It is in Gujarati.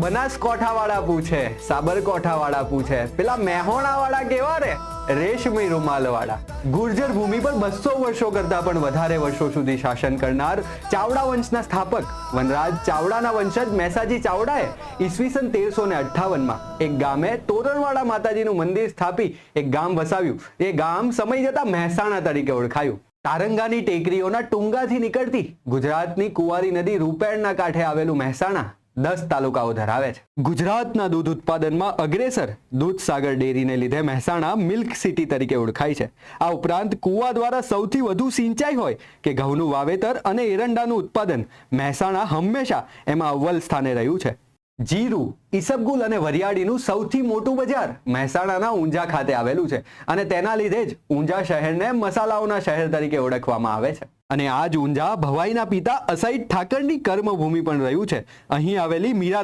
બનાસકાંઠાવાળા પૂછે, સાબરકાંઠાવાળા પૂછે, પેલા મેહોણાવાળા કેવા રે? રેશમી રૂમાલવાળા. ગુર્જર ભૂમિ પર બસો વર્ષો કરતા પણ વધારે વર્ષો સુધી શાસન કરનાર ચાવડા વંશના સ્થાપક વનરાજ ચાવડાના વંશજ મહેસાજી ચાવડાએ ઈસવીસન તેરસો ને અઠ્ઠાવનમાં એક ગામે તોરણવાળા માતાજીનું મંદિર સ્થાપી એક ગામ વસાવ્યું. એ ગામ સમય જતા મહેસાણા તરીકે ઓળખાયું. તારંગાની ટેકરીઓના ટુંગાથી નીકળતી ગુજરાતની કુંવારી નદી રૂપેણના કાંઠે આવેલું મહેસાણા દસ તાલુકાઓ ધરાવે છે. ગુજરાતના દૂધ ઉત્પાદનમાં અગ્રેસર દૂધસાગર ડેરીને લીધે મહેસાણા મિલ્ક સિટી તરીકે ઓળખાય છે. આ ઉપરાંત કુવા દ્વારા સૌથી વધુ સિંચાઈ હોય કે ઘઉંનું વાવેતર અને એરંડાનું ઉત્પાદન મહેસાણા હંમેશા એમાં અવ્વલ સ્થાને રહ્યું છે. જીરું, ઈસબગુલ અને વરિયાળીનું સૌથી મોટું બજાર મહેસાણાના ઊંઝા ખાતે આવેલું છે અને તેના લીધે જ ઊંઝા શહેરને મસાલાઓના શહેર તરીકે ઓળખવામાં આવે છે. અને આ જ ઊંઝા ભવાઈના પિતા અસાઈદ ઠાકરની કર્મભૂમિ પણ રહ્યું છે. અહીં આવેલી મીરા